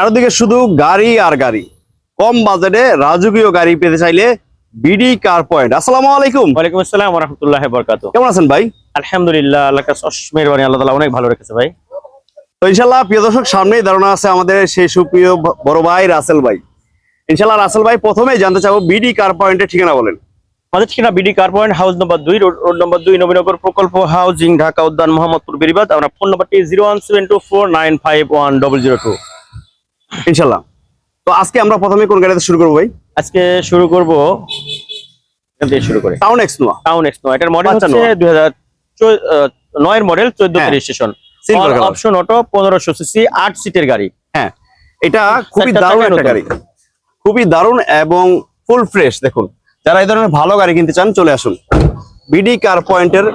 চারদিকে শুধু গাড়ি আর গাড়ি। কম বাজেটে রাজকীয় গাড়ি পেতে চাইলে বিডি কার পয়েন্ট? আসসালামু আলাইকুম। ওয়ালাইকুম আসসালাম রহমতুল্লাহ বরকাত কেমন আছেন ভাই? আলহামদুলিল্লাহ আল্লাহ মেহরবানি আল্লাহ তালা অনেক ভালো রেখেছে ভাই। তো ইনশাল্লাহ প্রিয় দর্শক সামনেই ধারণা আছে আমাদের সেই সুপ্রিয় বড় ভাই রাসেল ভাই। ইনশাল্লাহ রাসেল ভাই প্রথমেই জানতে চাবো বিডি কার পয়েন্টের ঠিকানা বলেন। আমাদের ঠিকানা BD car point house number দুই রোড রোড নম্বর দুই নবীনগর প্রকল্প হাউজিং ঢাকা উদ্যান মোহাম্মদপুর বেরিবাদ। আমরা ফোন নম্বরটি zero one seven two four nine five one double zero two. ইনশাল্লাহ তো আজকে আমরা প্রথমে কোন গাড়িতে শুরু করব ভাই? আজকে শুরু করব শুরু করে। Town x Noah town x নয় এটার মডেল হচ্ছে দুই হাজার নয়ের মডেল চোদ্দ হ্যাঁ। রেজিস্ট্রেশন। অপশন অটো পনেরোশো সিসি আট সিটের গাড়ি। হ্যাঁ এটা খুবই দারুণ একটা গাড়ি। খুবই দারুণ এবং ফুল ফ্রেশ দেখুন। যারা এই ধরনের ভালো গাড়ি কিনতে চান চলে আসুন। বিডি কার পয়েন্টের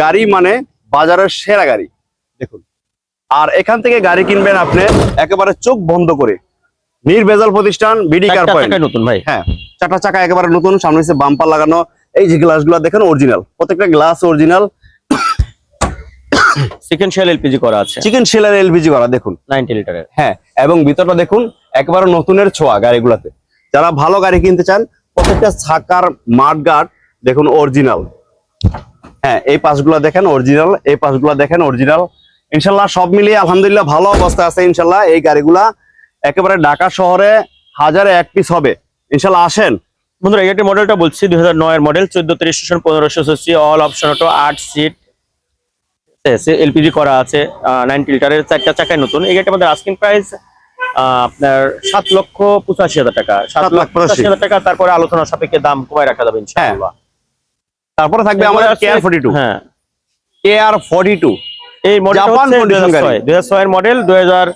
গাড়ি মানে বাজারের সেরা গাড়ি। দেখুন আর এখান থেকে গাড়ি কিনবেন আপনি একেবারে চোখ বন্ধ করে। নির্ভেজাল প্রতিষ্ঠান বিডি কার পয়েন্ট নতুন ভাই। হ্যাঁ চারটা চাকা একেবারে নতুন সামনে হচ্ছে বাম্পার লাগানো। এই যে গ্লাস গ্লাসগুলো দেখেন অরিজিনাল প্রত্যেকটা গ্লাস অরিজিনাল সিকেন্সিয়াল এলপিজি করা আছে। চিকেন এলপিজি করা দেখুন। নাইনটি লিটারের হ্যাঁ এবং ভিতরটা দেখুন একেবারে নতুনের ছোঁয়া গাড়িগুলোতে। যারা ভালো গাড়ি কিনতে চান প্রত্যেকটা ছাকার মাঠগার্ড দেখুন অরিজিনাল হ্যাঁ এই পাশগুলো দেখেন অরিজিনাল এই পাশগুলো দেখেন অরিজিনাল ইনশাল্লাহ সব মিলিয়ে আলহামদুলিল্লাহ ভালো অবস্থা আছে ইনশাল্লাহ এই গাড়িগুলা। একেবারে ঢাকা শহরে হাজারে এক পিস হবে। ইনশাল্লাহ আসেন। বন্ধুরা এই মডেলটা বলছি দুই হাজার নয়ের মডেল চোদ্দ তিরিশ রেজিস্ট্রেশন পনেরোশো সিসি অল অপশন অটো আট সিট এলপিজি করা আছে নাইনটি লিটারের চারটা চাকায় নতুন। এই গাড়িটা আমাদের আস্কিং প্রাইস আপনার সাত লক্ষ পঁচাশি হাজার টাকা। সাত সাত লক্ষ পঁচাশি হাজার টাকা তারপরে আলোচনা সাপেক্ষে দাম কমায় রাখা যাবে ইনশাআল্লাহ। তারপরে থাকবে আমাদের কেয়ার ফোর্টি টু হ্যাঁ। কেয়ার ফোর্টি টু এই মডেল জাপান condition গাড়ি। দুই হাজার মডেল দুই হাজার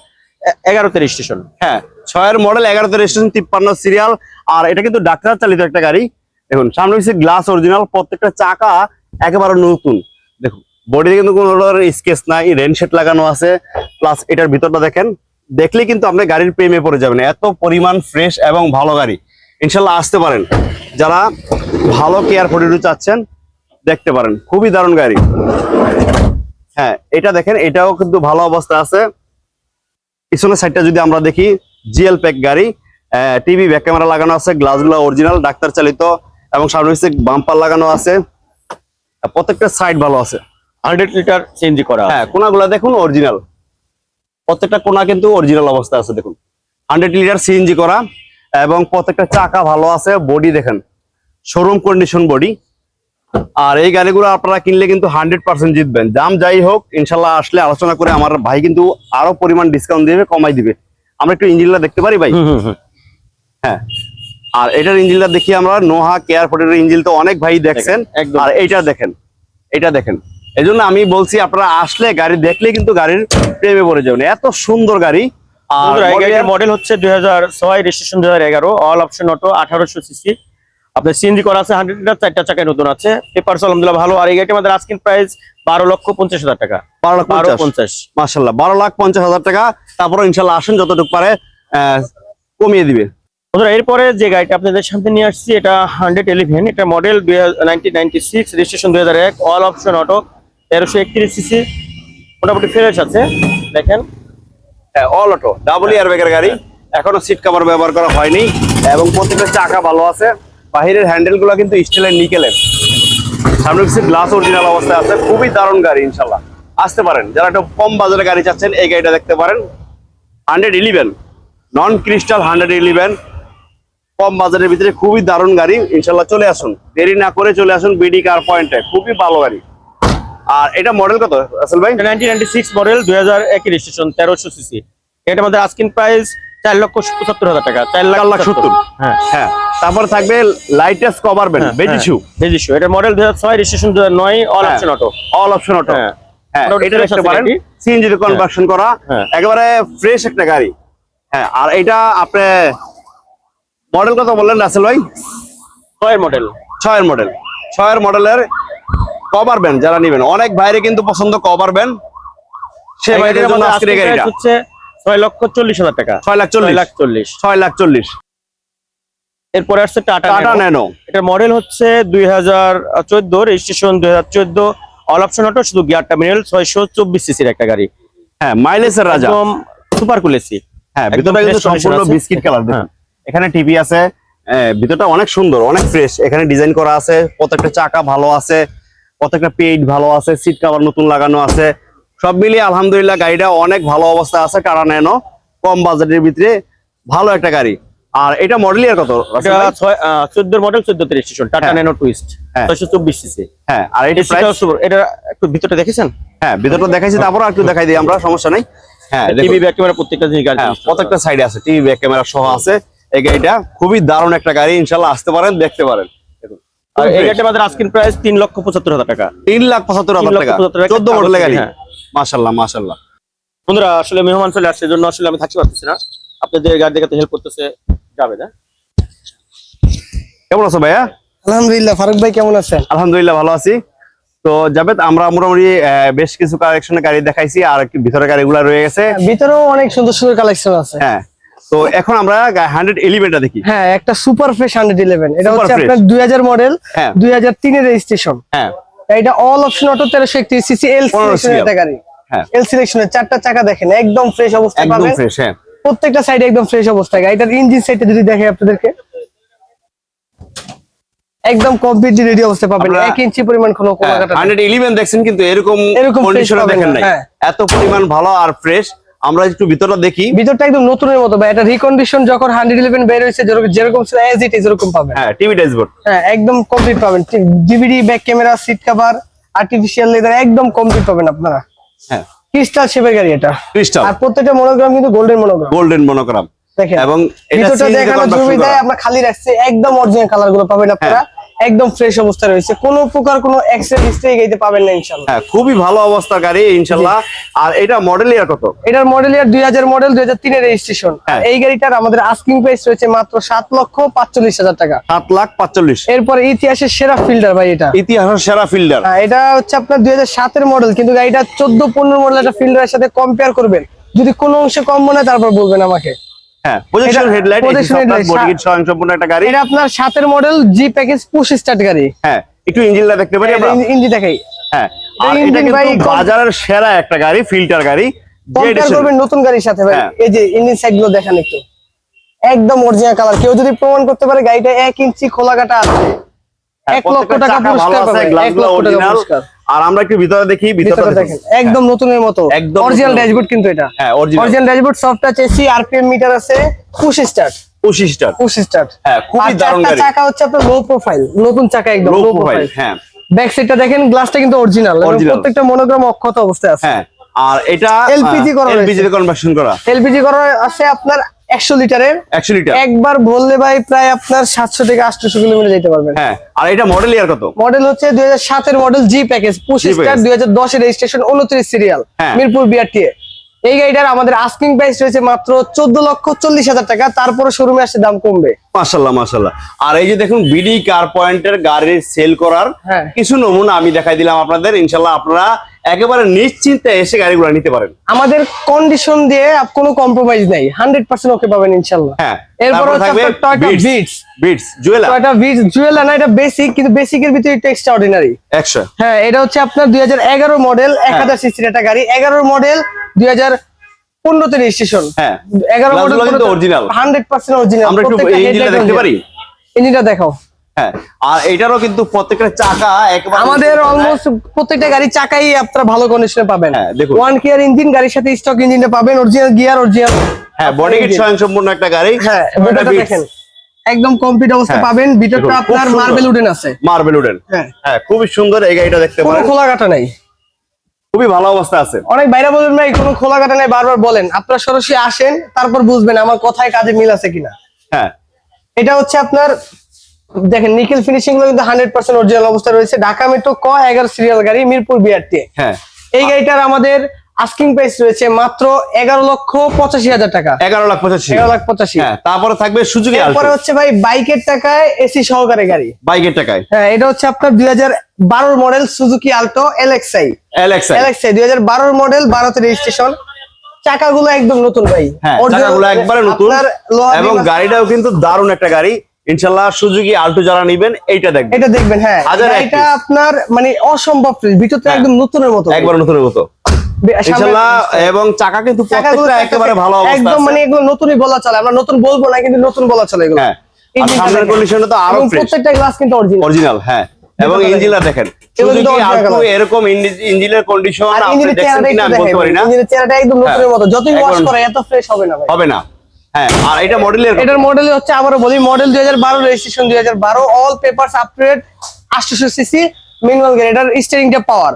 এগারোতে রেজিস্ট্রেশন হ্যাঁ ছয়ের মডেল এগারোতে রেজিস্ট্রেশন তিপ্পান্ন সিরিয়াল আর এটা কিন্তু ডাক্তার চালিত একটা গাড়ি। দেখুন সামনে হচ্ছে গ্লাস অরিজিনাল প্রত্যেকটা চাকা একেবারে নতুন। দেখুন বডিতে কিন্তু কোনো ধরনের স্কেচ নাই রেন শেড লাগানো আছে। প্লাস এটার ভিতরটা দেখেন দেখলে কিন্তু আপনি গাড়ির প্রেমে পড়ে যাবেন। এত পরিমাণ ফ্রেশ এবং ভালো গাড়ি। ইনশাল্লাহ আসতে পারেন। যারা ভালো কেয়ার ফোর্টি চাচ্ছেন দেখতে পারেন। খুবই দারুণ গাড়ি। হ্যাঁ এটা দেখেন এটাও কিন্তু ভালো অবস্থা আছে। পিছনের সাইডটা যদি আমরা দেখি জিএল প্যাক গাড়ি টিভি ব্যাক ক্যামেরা লাগানো আছে গ্লাসগুলো অরিজিনাল ডাক্তার চালিত এবং সামনে হচ্ছে বাম্পার লাগানো আছে। প্রত্যেকটা সাইড ভালো আছে। হান্ড্রেড লিটার সিএনজি করা হ্যাঁ কোনাগুলো দেখুন অরিজিনাল প্রত্যেকটা কোনা কিন্তু অরিজিনাল অবস্থা আছে দেখুন। হান্ড্রেড লিটার সিএনজি করা এবং প্রত্যেকটা চাকা ভালো আছে বডি দেখেন। শোরুম কন্ডিশন বডি আর এই গাড়িগুলো আপনারা কিনলে কিন্তু হান্ড্রেড পার্সেন্ট জিতবেন। দাম যাই হোক ইনশাল্লাহ আসলে আলোচনা করে আমার ভাই কিন্তু আরও পরিমাণ ডিসকাউন্ট দিবে কমাই দিবে। আমরা একটু ইঞ্জিনটা দেখতে পারি ভাই? হ্যাঁ। আর এটার ইঞ্জিনটা দেখি আমরা নোহা কেয়ার ফোর্টের ইঞ্জিন তো অনেক ভাই দেখছেন। আর এইটা দেখেন এটা দেখেন। এই জন্য আমি বলছি আপনারা আসলে গাড়ি দেখলে কিন্তু গাড়ির প্রেমে পড়ে যাবেন। এত সুন্দর গাড়ি। আর মডেল হচ্ছে দুই হাজার ছয় রেজিস্ট্রেশন দুই এগারো অল অপশন অটো আঠারোশো সিসি আপনার সিএনজি করা আছে হান্ড্রেড লিটার চারটা চাকায় নতুন আছে। পেপার আলহামদুলিল্লাহ ভালো। আর এই গাড়িটি আমাদের আস্কিং প্রাইস বারো লক্ষ পঞ্চাশ হাজার টাকা। বারো লাখ বারো পঞ্চাশ। মাসাল্লাহ বারো লাখ পঞ্চাশ হাজার টাকা। তারপরে ইনশাল্লাহ আসেন যতটুকু পারে কমিয়ে দিবে। এরপরে যে গাড়িটা আপনাদের সামনে নিয়ে আসছি এটা হান্ড্রেড ইলেভেন এটা মডেল রেজিস্ট্রেশন দুই হাজার এক অল অপশন অটো তেরোশো একত্রিশ সিসি মোটামুটি ফ্রেশ আছে। দেখেন। অল অটো ডাবল ইয়ার ব্যাগের গাড়ি। এখনও সিট কভার ব্যবহার করা হয়নি এবং প্রত্যেকটা চাকা ভালো আছে। বাহিরের হ্যান্ডেলগুলো কিন্তু স্টিলের নিকেলের। সামনে কিছু গ্লাস অরিজিনাল অবস্থায় আছে, খুবই দারুণ গাড়ি, ইনশাল্লাহ। আসতে পারেন, যারা একটু কম বাজারে গাড়ি চাচ্ছেন, এই গাড়িটা দেখতে পারেন। Hundred eleven non crystal hundred eleven কম বাজারের ভিতরে খুবই দারুণ গাড়ি, ইনশাল্লাহ চলে আসুন। দেরি না করে চলে আসুন বিডি কার পয়েন্টে খুবই ভালো গাড়ি। আর এটা মডেল কত আসল ভাই? নাইনটিন মডেল দুই হাজার এক রেজিস্ট্রেশন তেরোশো সিসি এটা আমাদের আস্কিং প্রাইস চার লক্ষ পঁচাত্তর হাজার টাকা চার লাখ লাখ সত্তর। হ্যাঁ। হ্যাঁ। তারপর থাকবে লাইটেস্ট কভার ব্যান্ড বেজিশু বেজিশু এটা মডেল দুই হাজার ছয় রেজিস্ট্রেশন দুই হাজার নয় অল হ্যাঁ। Option auto all option auto হ্যাঁ। হ্যাঁ এটা দেখতে পারেন। সিএনজি তে কনভার্সন করা। হ্যাঁ। একেবারে ফ্রেশ একটা গাড়ি। হ্যাঁ আর এটা আপনি মডেল কত বললেন রাসেল ভাই? ছয়ের মডেল ছয়ের মডেল ছয়ের মডেলের কভার ব্যান্ড যারা নেবেন। অনেক বাইরে কিন্তু পছন্দ কভার ব্যান্ড সে ভাইদের জন্য আজকের গাড়িটা। হচ্ছে ছয় লক্ষ চল্লিশ হাজার টাকা। ছয় লাখ চল্লিশ। লাখ চল্লিশ। ছয় লাখ চল্লিশ। এরপরে আসছে টাটা টাটা ন্যানো। এটার মডেল হচ্ছে দুই হাজার চোদ্দ রেজিস্ট্রেশন দুই হাজার চোদ্দ। অল অপশন অটো শুধু গিয়ার টার্মিনাল ছয়শো চব্বিশ সিসির একটা গাড়ি। হ্যাঁ মাইলেজের রাজা। একদম সুপার কুল এসি হ্যাঁ ভিতরটা কিন্তু সম্পূর্ণ বিস্কিট কালার হ্যাঁ। এখানে টিভি আছে। ভিতরটা অনেক সুন্দর অনেক ফ্রেশ এখানে ডিজাইন করা আছে প্রত্যেকটা চাকা ভালো আছে প্রত্যেকটা পেইড ভালো আছে সিট কভার নতুন লাগানো আছে। সব মিলিয়ে আলহামদুলিল্লাহ গাড়িটা অনেক ভালো অবস্থা আছে টাটা ন্যানো কম বাজেটের ভিতরে ভালো একটা গাড়ি। আর এটা মডেল ইয়ার কত চোদ্দ মডেল চোদ্দ রেজিস্ট্রেশন টাটা হ্যাঁ। ন্যানো টুইস্ট হ্যাঁ। ছয়শো চব্বিশ সিসি হ্যাঁ আর এটা এটা একটু ভিতরে দেখেছেন? হ্যাঁ ভিতরটা দেখাইছি তারপর একটু দেখাই দিই আমরা সমস্যা নাই। হ্যাঁ দেখুন। টিভি ব্যাক ক্যামেরা প্রত্যেকটা জিনিস গাড়ি হ্যাঁ প্রত্যেকটা সাইডে আছে টিভি ব্যাক ক্যামেরা সহ আছে। এই গাড়িটা খুবই দারুণ একটা গাড়ি ইনশাল্লাহ আসতে পারেন দেখতে পারেন। আর এই গাড়িটা আমাদের আস্কিং প্রাইস তিন লক্ষ পঁচাত্তর হাজার টাকা। তিন লাখ পঁচাত্তর হাজার টাকা। চোদ্দ মডেলের গাড়ি। হ্যাঁ। মাশাল্লাহ মাশাল্লাহ বন্ধুরা আসলে মেহমান চলে আসছে জন্য আসলে আমি থাকতে পারতেছি না। আপনাদের গাড়ি দেখাতে হেল্প করতেছে যাবে না। কেমন আছো ভাইয়া? আলহামদুলিল্লাহ ফারুক ভাই কেমন আছেন? আলহামদুলিল্লাহ ভালো আছি। তো জাবেদ আমরা মোটামুটি বেশ কিছু কালেকশনের গাড়ি দেখাইছি আর একটু ভিতরে গাড়িগুলো রয়ে গেছে। ভিতরেও অনেক সুন্দর সুন্দর কালেকশন আছে। হ্যাঁ তো এখন আমরা হান্ড্রেড এলিভেনটা দেখি। হ্যাঁ একটা সুপার ফ্রেশ হান্ড্রেড ইলেভেন এটা হচ্ছে আপনার দুই হাজার মডেল হ্যাঁ। দুই হাজার তিনের রেজিস্ট্রেশন হ্যাঁ। এটা all option auto CC L 15 সিলেকশনের গাড়ি। হ্যাঁ। এল সিলেকশনের চারটা চাকা দেখেন একদম ফ্রেশ অবস্থায় একদম ফ্রেশ হ্যাঁ। প্রত্যেকটা সাইডে একদম ফ্রেশ অবস্থায়। গাড়িটার ইঞ্জিন সাইডে যদি দেখে আপনাদেরকে একদম কমপ্লিট রেডি অবস্থায় পাবেন। 1 ইঞ্চি পরিমাণ কোনো কোনো কাটা নেই। হান্ড্রেড ইলেভেন দেখছেন কিন্তু এরকম এরকম কন্ডিশনে দেখেন নাই। হ্যাঁ। এত পরিমাণ ভালো আর ফ্রেশ আমরা একটু ভিতরটা দেখি। ভিতরটা একদম নতুনের মতো বা এটা রিকন্ডিশন যখন হান্ড্রেড ইলেভেন বের হয়েছে যেরকম যেরকম ছিল এজ ইট ইজ এরকম পাবেন। হ্যাঁ টিভি ড্যাশবোর্ড হ্যাঁ একদম কমপ্লিট পাবেন। DVD back camera seat cover artificial leather একদম কমপ্লিট পাবেন আপনারা। হ্যাঁ। ক্রিস্টাল শেপের গাড়ি এটা। ক্রিস্টাল আর প্রত্যেকটা মনোগ্রাম কিন্তু গোল্ডেন মনোগ্রাম গোল্ডেন মনোগ্রাম দেখেন এবং এটা ভিতরটা দেখানোর সুবিধায় আমরা খালি রাখছি একদম অরিজিনাল কালারগুলো পাবেন আপনারা। হ্যাঁ। একদম ফ্রেশ অবস্থা রয়েছে। কোন প্রকার কোনো এক্সরে মিস্টেক গাড়িতে পাবেন না ইনশাল্লাহ। হ্যাঁ খুবই ভালো অবস্থা গাড়ি ইনশাল্লাহ। আর এটা মডেল ইয়ার কত? এটার মডেল ইয়ার দুই হাজার মডেল দুই হাজার তিনের রেজিস্ট্রেশন। এই গাড়িটার আমাদের আস্কিং প্রাইস রয়েছে মাত্র সাত লক্ষ পাঁচচল্লিশ হাজার টাকা। সাত লাখ পাঁচচল্লিশ। এরপরে ইতিহাসের সেরা ফিল্ডার ভাই এটা। ইতিহাসের সেরা ফিল্ডার হ্যাঁ, এটা হচ্ছে আপনার দুই হাজার সাতের মডেল কিন্তু গাড়িটা চোদ্দ পনেরো মডেল একটা ফিল্ডারের সাথে কম্পেয়ার করবেন। যদি কোনো অংশে কম মনে হয় তারপর বলবেন আমাকে। হ্যাঁ প্রজেকশন হেডলাইট বডি কিট সম্পূর্ণ একটা গাড়ি। এটা আপনার সাতের model G package push start গাড়ি। হ্যাঁ একটু ইঞ্জিনটা দেখতে পারি আমরা? ইঞ্জি দেখাই। হ্যাঁ এটা আর এটা কিন্তু ভাই কম- বাজারের সেরা একটা গাড়ি ফিল্টার গাড়ি যে কম্পেয়ার করবেন নতুন গাড়ির সাথে ভাই। হ্যাঁ। এই যে ইঞ্জিন সাইডগুলো দেখান একটু। একদম অরিজিনাল কালার কেউ যদি প্রমাণ করতে পারে গাড়িটা এক ইঞ্চি খোলা কাটা আছে। হ্যাঁ, এক লক্ষ টাকা চাকা পুরস্কার পাবে এক লক্ষ টাকা পুরস্কার। আর আমরা একটু ভিতরে দেখি ভিতরে ভিতরে দেখেন। একদম নতুনের মতো। একদম অরিজিনাল ড্যাশবোর্ড কিন্তু এটা। হ্যাঁ original dashboard soft touch AC RPM meter আছে পুশ স্টার্ট পঁচিশ স্টার পুশ স্টার্ট হ্যাঁ, খুবই দারুণ গাড়ি। চাকা হচ্ছে আপনার লো প্রোফাইল নতুন চাকা একদম লো প্রোফাইল হ্যাঁ। ব্যাক সাইডটা দেখেন গ্লাসটা কিন্তু অরিজিনাল। প্রত্যেকটা মনোগ্রাম অক্ষত অবস্থায় আছে। হ্যাঁ আর এটা LPG করা এলপিজি। কনভার্সন করা। এলপিজি করা আছে আপনার একশো লিটারের? একশো লিটার। একবার বললে ভাই প্রায় আপনার সাতশো থেকে আটশো কিলোমিটার যেতে পারবেন। হ্যাঁ আর এটা মডেল ইয়ার কত? মডেল হচ্ছে দুই হাজার সাতের মডেল জি প্যাকেজ স্টার দুই হাজার দশের রেজিস্ট্রেশন উনত্রিশ সিরিয়াল হ্যাঁ। মিরপুর বিআরটিএ এই গাড়িটার আমাদের আস্কিং প্রাইস রয়েছে মাত্র চোদ্দ লক্ষ চল্লিশ হাজার টাকা তারপরে শোরুমে আসছে দাম কমবে। মাশাল্লাহ মাশাল্লাহ। আর এই যে দেখুন বিডি কার পয়েন্টের গাড়ির সেল করার হ্যাঁ। কিছু নমুনা আমি দেখাই দিলাম আপনাদের। ইনশাল্লাহ আপনারা একেবারে নিশ্চিন্তে এসে গাড়িগুলো নিতে পারেন। আমাদের কন্ডিশন দিয়ে কোনো কম্প্রোমাইজ নাই। হান্ড্রেড পার্সেন্ট ওকে পাবেন ইনশাল্লাহ হ্যাঁ এরপর হচ্ছে Toyota Vitz Vitz Jewela Toyota Vitz Jewel না এটা বেসিক কিন্তু বেসিকের ভিতরে একটু এক্সট্রা অর্ডিনারি একশো। হ্যাঁ এটা হচ্ছে আপনার দুই হাজার এগারো মডেল এক হাজার সিসির একটা গাড়ি এগারো মডেল দুই হাজার পনেরোতে রেজিস্ট্রেশন হ্যাঁ। এগারো মডেল গ্লাসগুলো কিন্তু। হান্ড্রেড পার্সেন্ট অরিজিনাল আমরা একটু ইঞ্জিনটা দেখতে পারি? ইঞ্জিনটা দেখাও। হ্যাঁ আর এটারও কিন্তু প্রত্যেকটা চাকা একেবারে আমাদের অলমোস্ট প্রত্যেকটা গাড়ি চাকাই আপনারা ভালো কন্ডিশনে পাবেন। হ্যাঁ, দেখুন। ওয়ান গিয়ার ইঞ্জিন গাড়ির সাথে স্টক ইঞ্জিনটা পাবেন অরিজিনাল গিয়ার অরিজিনাল হ্যাঁ বডি কিট স্বয়ং সম্পূর্ণ একটা গাড়ি হ্যাঁ দেখেন একদম কমপ্লিট অবস্থা হ্যাঁ, পাবেন। ভিতরটা আপনার মার্বেল উডেন আছে। মার্বেল উডেন হ্যাঁ। হ্যাঁ খুবই সুন্দর এই গাড়িটা দেখতে পারেন। খোলা কাটা নাই। খুবই ভালো অবস্থা আছে। অনেক বাইরে বলবেন ভাই কোনো খোলা কাটা নাই? বারবার বলেন। আপনারা সরাসরি আসেন তারপর বুঝবেন আমার কথায় কাজে মিল আছে কিনা। হ্যাঁ। এটা হচ্ছে আপনার দেখেন নিকেল ফিনিশিংগুলো কিন্তু হান্ড্রেড পার্সেন্ট অরিজিনাল অবস্থা রয়েছে। ঢাকা মেট্রো ক এগারো সিরিয়াল গাড়ি মিরপুর বিআরটি হ্যাঁ। এই গাড়িটার আমাদের আস্কিং প্রাইস রয়েছে মাত্র এগারো লক্ষ পঁচাশি হাজার টাকা। এগারো লাখ পঁচাশি। এগারো লাখ পঁচাশি। হ্যাঁ তারপরে থাকবে সুযোগী এরপরে হচ্ছে ভাই বাইকের টাকায় এসি সহকারে গাড়ি। বাইকের টাকায়। হ্যাঁ এটা হচ্ছে আপনার দুই হাজার বারোর model Suzuki Alto LXi LXi LXi দুই হাজার বারোর মডেল বারোতে রেজিস্ট্রেশন চাকাগুলো একদম নতুন ভাই। হ্যাঁ চাকাগুলো একবারে নতুন। এবং গাড়িটাও কিন্তু দারুণ একটা গাড়ি। ইনশাল্লাহ সুজুকি আল্টো যারা নিবেন এইটা দেখবেন। এটা দেখবেন হ্যাঁ। এটা আপনার মানে অসম্ভব ফ্রেশ ভিতরটা। একদম নতুনের মতো। একবার নতুনের মতো। ইনশাআল্লাহ এবং চাকা কিন্তু প্রত্যেকটা একেবারে ভালো অবস্থা একদম মানে এগুলো নতুনই বলা চলে আমরা নতুন বলব না কিন্তু নতুন বলা চলে এগুলো। হ্যাঁ আর সামনের কন্ডিশনটা তো আরও ফ্রেশ প্রত্যেকটা গ্লাস কিন্তু অরিজিনাল অরিজিনাল হ্যাঁ। এবং দেখেন। ইঞ্জিনটা। এরকম ইঞ্জি- ইঞ্জিনের কন্ডিশন আর আপনি ইঞ্জিনের দেখছেন চেহারাটা কিনা বলতে পারি না। ইঞ্জিনের চেহারাটা একদম নতুনের। মতো। যতই ওয়াশ করে এত ফ্রেশ হবে না হবে না। হ্যাঁ আর এটা মডেলের এটার মডেল হচ্ছে আবারও বলি মডেল দুই হাজার বারো রেজিস্ট্রেশন দুই হাজার বারো all papers up to date আটশোশো সিসি ম্যানুয়াল গাড়ি এটার স্টিয়ারিংটা পাওয়ার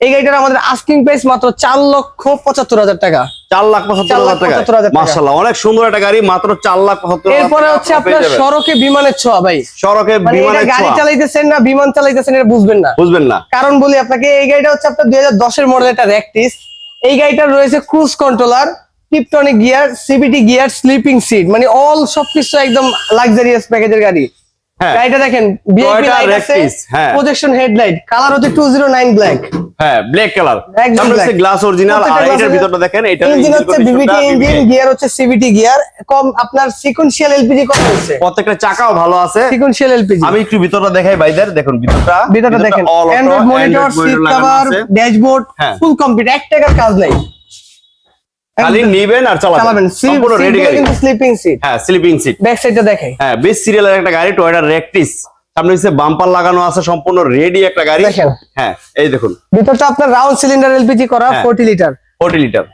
এই গাড়িটার আমাদের আস্কিং প্রাইস মাত্র চার লক্ষ পঁচাত্তর হাজার টাকা। চার লাখ পঁচাত্তর হাজার। মার্শাল্লাহ অনেক সুন্দর একটা গাড়ি মাত্র চার লাখ পঁচাত্তর এরপরে হচ্ছে আপনার সড়কে বিমানের ছোঁয়া ভাই। সড়কে মানে বিমানের গাড়ি চালাইতেছেন না বিমান চালাইতেছেন এটা বুঝবেন না। বুঝবেন না। কারণ বলি আপনাকে এই গাড়িটা হচ্ছে আপনার দুই হাজার দশের মডেল একটা র্যাকটিস এই গাড়িটার রয়েছে cruise controller tiptronic gear CVT gear sleeping seat মানে অল সবকিছু একদম লাক্সারিয়াস প্যাকেজের গাড়ি। হ্যাঁ। গাড়িটা দেখেন ভিআইপি Toyota লাইট আছে Rectis, হ্যাঁ। প্রজেকশন হেডলাইট কালার হচ্ছে 209 ব্ল্যাক হ্যাঁ ব্ল্যাক কালার একদম সামনে হচ্ছে গ্লাস অরিজিনাল আর এটার ভিতরটা দেখেন এটা ইঞ্জিন হচ্ছে বিবিটি ইঞ্জিন গিয়ার হচ্ছে সিবিটি গিয়ার কম আপনার সিকোয়েন্সিয়াল এলপিজি কত হচ্ছে। প্রত্যেকটা চাকাও ভালো আছে। সিকোয়েন্সিয়াল এলপিজি আমি একটু ভিতরটা দেখাই ভাইদের দেখুন ভিতরটা। ভিতরটা দেখেন। Android monitor seat cover dashboard হ্যাঁ। ফুল কমপ্লিট এক টাকার কাজ নাই। খালি নিবেন আর চালাবেন। সম্পূর্ণ রেডি গাড়ি। কিন্তু স্লিপিং সিট হ্যাঁ স্লিপিং সিট ব্যাক সাইডটা দেখেন। হ্যাঁ বেশ সিরিয়ালের একটা গাড়ি টয়োটা রেকটিস সামনে হচ্ছে বাম্পার লাগানো আছে সম্পূর্ণ রেডি একটা গাড়ি। দেখেন। হ্যাঁ এই দেখুন। ভিতরটা আপনার রাউন্ড সিলিন্ডার এলপিজি করা হ্যাঁ। 40 লিটার ফোর্টি লিটার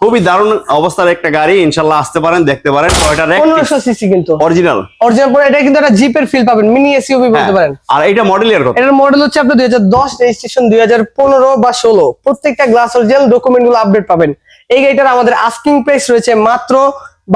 খুবই দারুণ অবস্থার একটা গাড়ি ইনশাল্লাহ আসতে পারেন দেখতে পারেন টয়োটা পনেরোশো সিসি কিন্তু। অরিজিনাল অরিজিনাল পরে এটা কিন্তু একটা জিপের ফিল পাবেন মিনি এসইউভি বলতে পারেন। আর এইটা মডেলের কত? এটার মডেল হচ্ছে আপনার রেজিস্ট্রেশন বা প্রত্যেকটা গ্লাস অরিজিনাল আপডেট পাবেন। এই গাড়িটার আমাদের আস্কিং প্রাইস রয়েছে মাত্র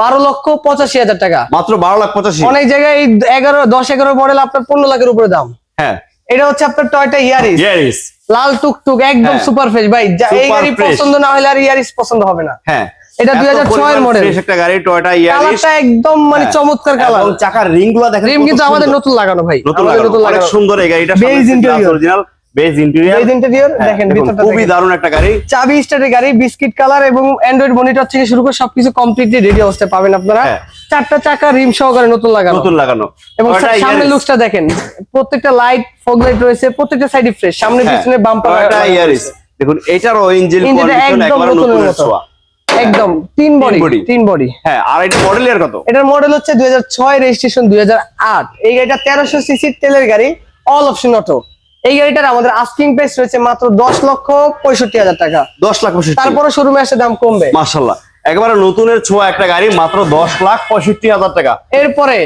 বারো লক্ষ পঁচাশি হাজার টাকা। মাত্র বারো লাখ পঁচাশি। অনেক জায়গায় এই এগারো দশ এগারো মডেল আপনার পনেরো লাখের উপরে দাম। হ্যাঁ। এটা হচ্ছে আপনার টয়টা ইয়ারিস ইয়ারিস লাল টুকটুক একদম হ্যাঁ। সুপার ফ্রেশ ভাই এই গাড়ি পছন্দ না হলে আর ইয়ারিস পছন্দ হবে না। হ্যাঁ। এটা এত 2006 এর model। fresh একটা গাড়ি টয়োটা ইয়ারিস কালারটা একদম মানে চমৎকার কালার। এবং চাকার রিংগুলো দেখেন রিম কিন্তু আমাদের নতুন লাগানো ভাই। নতুন লাগানো। অনেক সুন্দর এই গাড়িটা। Base interior। Original base interior base interior দেখেন ভিতরটা খুবই। দারুণ একটা গাড়ি। চাবি স্টার্টের গাড়ি বিস্কিট কালার এবং অ্যান্ড্রয়েড মনিটর থেকে শুরু করে সবকিছু কমপ্লিটলি রেডি অবস্থায় পাবেন আপনারা। হ্যাঁ। চারটা চাকা রিম সহকারে নতুন লাগানো। নতুন লাগানো। এবং Toyota সামনে লুকসটা দেখেন প্রত্যেকটা লাইট ফগ লাইট রয়েছে প্রত্যেকটা সাইডে ফ্রেশ সামনে হ্যাঁ, পিছনে বাম্পার Yaris। দেখুন এটারও ইঞ্জিন কন্ডিশন একদম একবার নতুন ছোঁয়া। একদম তিন বডি তিন বডি হ্যাঁ আর এটা মডেলের কত? এটার মডেল হচ্ছে দুই হাজার ছয় রেজিস্ট্রেশন দুই হাজার আট। এই গাড়িটা তেরোশো সিসির তেলের গাড়ি অল অপশন অটো এই গাড়িটার আমাদের আস্কিং প্রাইস রয়েছে মাত্র দশ লক্ষ পঁয়ষট্টি হাজার টাকা। দশ লাখ পঁয়ষট্টি। তারপরে শোরুমে এসে দাম কমবে। মার্শাল্লাহ একেবারে নতুনের ছোঁয়া একটা গাড়ি, মাত্র দশ লাখ পঁয়ষট্টি হাজার টাকা। এরপরে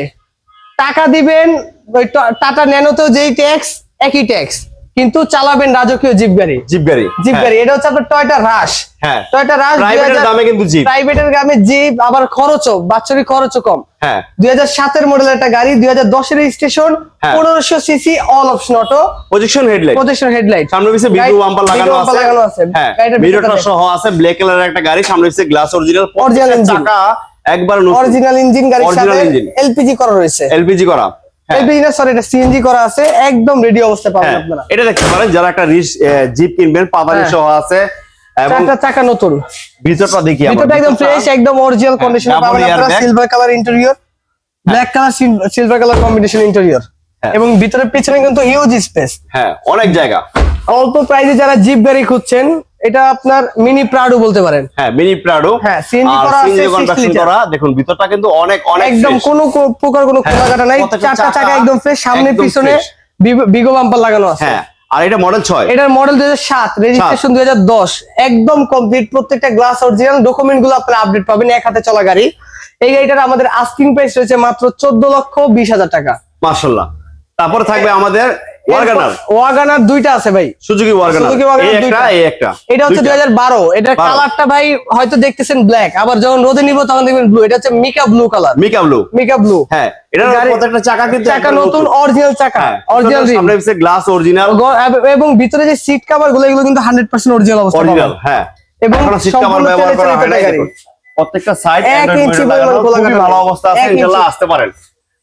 টাকা দিবেন, ওই টাটা ন্যানোতেও যেই ট্যাক্স একই ট্যাক্স কিন্তু চালাবেন রাজকীয় জিপ গাড়ি। জিপ গাড়ি জিপ হ্যাঁ, গাড়ি এটা হচ্ছে আপনার টয়টা রাশ হ্যাঁ। টয়টা রাশ প্রাইভেটের দামে কিন্তু জিপ। প্রাইভেটের দামে জিপ আবার খরচও বাৎসরিক খরচও কম। হ্যাঁ। মডেলের একটা গাড়ি রেজিস্ট্রেশন হ্যাঁ। CC all option auto position headlight projection headlight সামনে পিছে বিদ্যুৎ বাম্পার লাগানো আছে। লাগানো আছে। হ্যাঁ মিররটা সহ আছে ব্ল্যাক কালারের একটা গাড়ি সামনে পিছে গ্লাস অরিজিনাল চাকা একবার অরিজিনাল ইঞ্জিন গাড়ির সাথে এলপিজি করা রয়েছে। এলপিজি করা। হ্যাঁ। এলপিজি এটা সিএনজি করা আছে একদম রেডি অবস্থায় পাবেন হ্যাঁ, আপনারা। এটা দেখতে পারেন যারা একটা জিপ কিনবেন পাদানি হ্যাঁ। সহ আছে এবং চারটা চাকা নতুন। ভিতরটা দেখি ভিতরটা একদম ফ্রেশ একদম অরিজিনাল কন্ডিশনে পাবেন আপনারা silver colour interior black colour silver colour combination interior. এবং ভিতরে পিছনে কিন্তু হিউজ স্পেস হ্যাঁ অনেক জায়গা। অল্প প্রাইসে যারা জিপ গাড়ি খুঁজছেন এটা আপনার মিনি প্রাডো বলতে পারেন। হ্যাঁ মিনি প্রাডো হ্যাঁ, CNG করা আছে, 60 লিটার। দেখুন ভিতরটা কিন্তু অনেক অনেক একদম। কোনো প্রকার কোনো হ্যাঁ, খোলাঘাটা নাই চারটা চাকা একদম ফ্রেশ সামনে পিছনে বিগো বাম্পার লাগানো আছে। হ্যাঁ আর এটা মডেল ছয়। এটার মডেল দুই হাজার সাত রেজিস্ট্রেশন দুই হাজার দশ একদম কমপ্লিট প্রত্যেকটা গ্লাস অরিজিনাল ডকুমেন্টগুলো আপনারা আপডেট পাবেন এক হাতে চলা গাড়ি। এই গাড়িটার আমাদের আস্কিং প্রাইস রয়েছে মাত্র চোদ্দ লক্ষ বিশ হাজার টাকা। মার্শাল্লাহ তারপর থাকবে আমাদের ওয়াগানার দুইটা আছে ভাই। সুজুকি দুইটা। এই একটা। এটা হচ্ছে এটার কালারটা ভাই হয়তো দেখতেছেন ব্ল্যাক আবার যখন রোদে নিব তখন দেখবেন ব্লু এটা হচ্ছে mica blue colour mica blue mica blue হ্যাঁ এটার প্রত্যেকটা চাকা কিন্তু চাকা নতুন অরিজিনাল চাকা। অরিজিনাল সামনে গ্লাস অরিজিনাল এবং ভিতরে যে সিট কভারগুলো এগুলো কিন্তু হান্ড্রেড পার্সেন্ট অরিজিনাল অবস্থা অরিজিনাল হ্যাঁ। এবং সিট কভার ব্যবহার করা হয় প্রত্যেকটা সাইড ভালো অবস্থা আছে ইনশাআল্লাহ আসতে পারেন।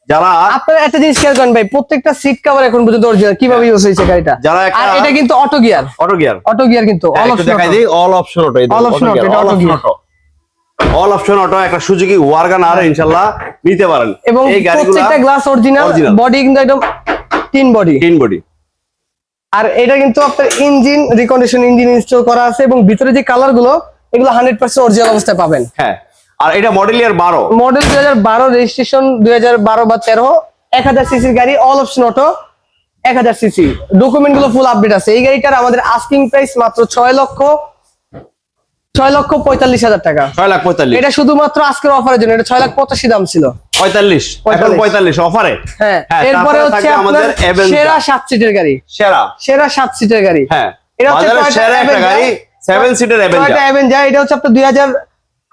যারা আপনারা একটা জিনিস খেয়াল করেন ভাই প্রত্যেকটা সিট কভার এখন পর্যন্ত অরিজিনাল কীভাবে ইউজ হয়েছে গাড়িটা? যারা আর এটা কিন্তু auto gear auto gear auto gear কিন্তু অল অপশন দেখাই দিই অল অপশন অটো এটা। অল অপশন একটা সুজুকি ওয়ার্গানার ইনশাআল্লাহ নিতে পারেন। এবং প্রত্যেকটা গ্লাস অরিজিনাল বডি কিন্তু একদম তিন বডি তিন বডি আর এটা কিন্তু আপনার ইঞ্জিন রিকন্ডিশন ইঞ্জিন ইনস্টল করা আছে এবং ভিতরে যে কালারগুলো এগুলো হান্ড্রেড পার্সেন্ট অরিজিনাল অবস্থায় পাবেন। হ্যাঁ। আর এটা মডেল ইয়ার বারো। মডেল দুই হাজার বারো রেজিস্ট্রেশন দুই হাজার বারো বা তেরো এক হাজার সিসির গাড়ি অল অপশন অটো এক হাজার সিসি ডকুমেন্টগুলো ফুল আপডেট আছে। এই গাড়িটার আমাদের আস্কিং প্রাইস মাত্র ছয় লক্ষ ছয় লক্ষ পঁয়তাল্লিশ হাজার টাকা। ছয় লাখ পঁয়তাল্লিশ। এটা শুধুমাত্র আজকের অফারের জন্য। এটা ছয় লাখ পঁচাশি দাম ছিল। পঁয়তাল্লিশ। এখন পঁয়তাল্লিশ। অফারে হ্যাঁ। এরপরে হচ্ছে আপনার সেরা সাত সিটের গাড়ি। সেরা। সেরা সাত সিটের গাড়ি। হ্যাঁ। এটা হচ্ছে সেরা একটা গাড়ি সেভেন সিটের অ্যাভেঞ্জার এটা হচ্ছে আপনার দুই হাজার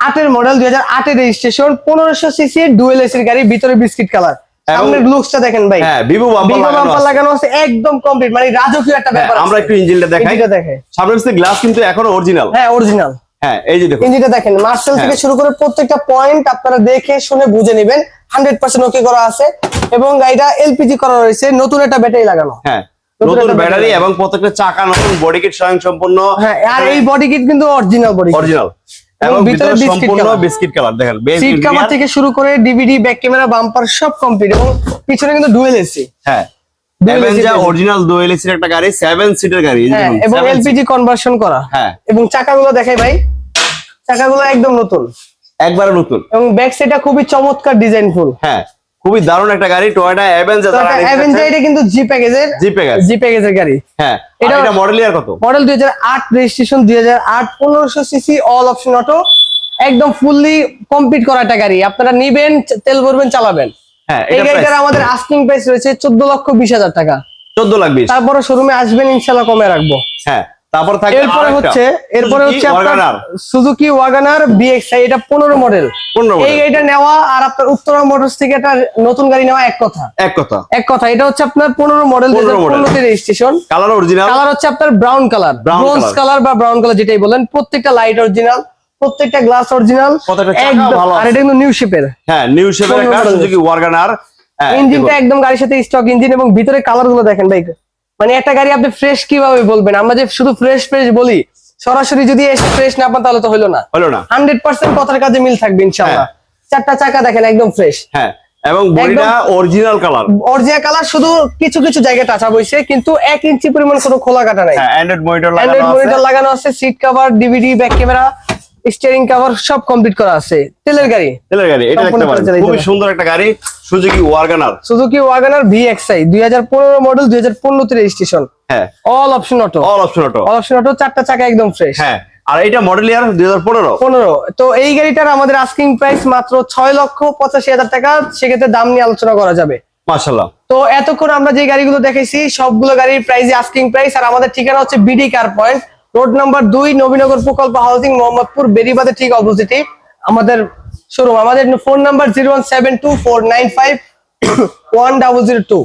আটের মডেল দুই হাজার আটের রেজিস্ট্রেশন পনেরোশো সিসি ডুয়েল এসির গাড়ি ভিতরে বিস্কিট কালার এবং- সামনের লুকসটা দেখেন ভাই। হ্যাঁ বিভু বাম্পার লাগানো আছে। একদম কমপ্লিট মানে রাজকীয় একটা হ্যাঁ, ব্যাপার আমরা আছে। একটু ইঞ্জিনটা দেখাই। ইঞ্জিনটা দেখে সামনের গ্লাস কিন্তু এখনও অরিজিনাল হ্যাঁ অরিজিনাল হ্যাঁ এই যে দেখুন। ইঞ্জিনটা দেখেন মার্সেল থেকে হ্যাঁ। শুরু করে প্রত্যেকটা পয়েন্ট আপনারা দেখে শুনে বুঝে নেবেন। হান্ড্রেড পার্সেন্ট ওকে করা আছে। এবং গাড়িটা এলপিজি করা রয়েছে নতুন একটা ব্যাটারি লাগানো। হ্যাঁ নতুন ব্যাটারি এবং প্রত্যেকটা চাকা নতুন বডি কিট স্বয়ং সম্পূর্ণ হ্যাঁ আর এই বডি কিট কিন্তু অরিজিনাল বডি অরিজিনাল এবং ভিতরে সম্পূর্ণ বিস্কিট কালার দেখেন সিট কভার থেকে শুরু করে ডিভিডি ব্যাক ক্যামেরা বাম্পার সব কমপ্লিট এবং পিছনে কিন্তু ডুয়েল এসি হ্যাঁ। অরিজিনাল এসির একটা গাড়ি সিটের গাড়ি হ্যাঁ এবং এলপিজি কনভার্সন করা। হ্যাঁ। এবং চাকাগুলো দেখাই ভাই চাকাগুলো একদম নতুন। একবারে নতুন। এবং ব্যাক সাইডটা খুবই চমৎকার ডিজাইন ফুল হ্যাঁ। খুবই দারুণ একটা গাড়ি টয়োটা অ্যাভেঞ্জার অ্যাভেঞ্জার এটা কিন্তু জি প্যাকেজের জি প্যাকেজ জি প্যাকেজের গাড়ি। হ্যাঁ এটা- এটা মডেল ইয়ার কত? মডেল দুই হাজার আট রেজিস্ট্রেশন দুই হাজার আট পনেরোশো সিসি অল অপশন অটো একদম ফুললি কমপ্লিট করা একটা গাড়ি। আপনারা নিবেন তেল ভরবেন চালাবেন। হ্যাঁ এই গাড়িটার আমাদের আস্কিং প্রাইস রয়েছে চোদ্দ লক্ষ বিশ হাজার টাকা। 14 লাখ 20 তারপরে শোরুমে আসবেন ইনশাল্লাহ কমে রাখব। হ্যাঁ তারপর থাকবে এরপরে হচ্ছে এরপরে হচ্ছে আপনার সুজুকি ওয়াগানার বিএক্সআই এটা পনেরো মডেল 15 এই মডেল গাড়িটা নেওয়া আর আপনার উত্তরা মোটরস থেকে একটা নতুন গাড়ি নেওয়া এক কথা। এক কথা। এক কথা এটা হচ্ছে আপনার পনেরো মডেল 15 model। পনেরোতে রেজিস্ট্রেশন কালার অরিজিনাল কালার হচ্ছে আপনার ব্রাউন কালার ব্রোঞ্জ কালার বা ব্রাউন কালার যেটাই বলেন প্রত্যেকটা লাইট অরিজিনাল প্রত্যেকটা গ্লাস অরিজিনাল আর এটা কিন্তু নিউ শেপের হ্যাঁ নিউ শেপের একটা সুজুকি ওয়ার্গানার হ্যাঁ ইঞ্জিনটা একদম গাড়ির সাথে স্টক ইঞ্জিন এবং ভিতরে কালারগুলো দেখেন ভাই। মানে একটা গাড়ি আপনি ফ্রেশ কীভাবে বলবেন? আমরা যে শুধু ফ্রেশ ফ্রেশ বলি সরাসরি যদি এসে ফ্রেশ না পান তাহলে তো হলো না। হলো না। হান্ড্রেড পার্সেন্ট কথার কাজে মিল থাকবে ইনশাল্লাহ হ্যাঁ। চারটা চাকা দেখেন একদম ফ্রেশ হ্যাঁ এবং বডিটা অরিজিনাল কালার অরিজিনাল কালার শুধু কিছু কিছু জায়গায় টাচা বইছে কিন্তু এক ইঞ্চি পরিমাণ কোনো খোলা কাটা নাই। হ্যাঁ অ্যান্ড্রয়েড মনিটর লাগানো আছে। অ্যান্ড্রয়েড মনিটর লাগানো আছে seat cover DVD back camera steering cover সব কমপ্লিট করা আছে। তেলের গাড়ি। তেলের গাড়ি এটা দেখতে পারেন। খুবই সুন্দর একটা গাড়ি Suzuki WagonR Suzuki WagonR VXI দুই হাজার পনেরো মডেল দুই হাজার পনেরোতে রেজিস্ট্রেশন হ্যাঁ। All option auto all option auto all option auto চারটা চাকা একদম ফ্রেশ হ্যাঁ। আর এটা মডেল ইয়ার দুই হাজার পনেরো। পনেরো। তো এই গাড়িটার আমাদের আস্কিং প্রাইস মাত্র ছয় লক্ষ পঁচাশি হাজার টাকা। সেক্ষেত্রে দাম নিয়ে আলোচনা করা যাবে। মাশাল্লাহ তো এতক্ষণ আমরা যে গাড়িগুলো দেখেছি সবগুলো গাড়ির প্রাইস আস্কিং প্রাইস আর আমাদের ঠিকানা হচ্ছে BD car point road number দুই, নবীনগর প্রকল্প হাউসিং মোহাম্মদপুর বেরিবাদে ঠিক অপোজিটে আমাদের শোরুম আমাদের phone number zero one seven two four nine five one double zero two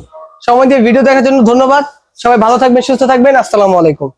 সময় দিয়ে ভিডিও দেখার জন্য ধন্যবাদ। সবাই ভালো থাকবেন, সুস্থ থাকবেন। আসসালামু আলাইকুম।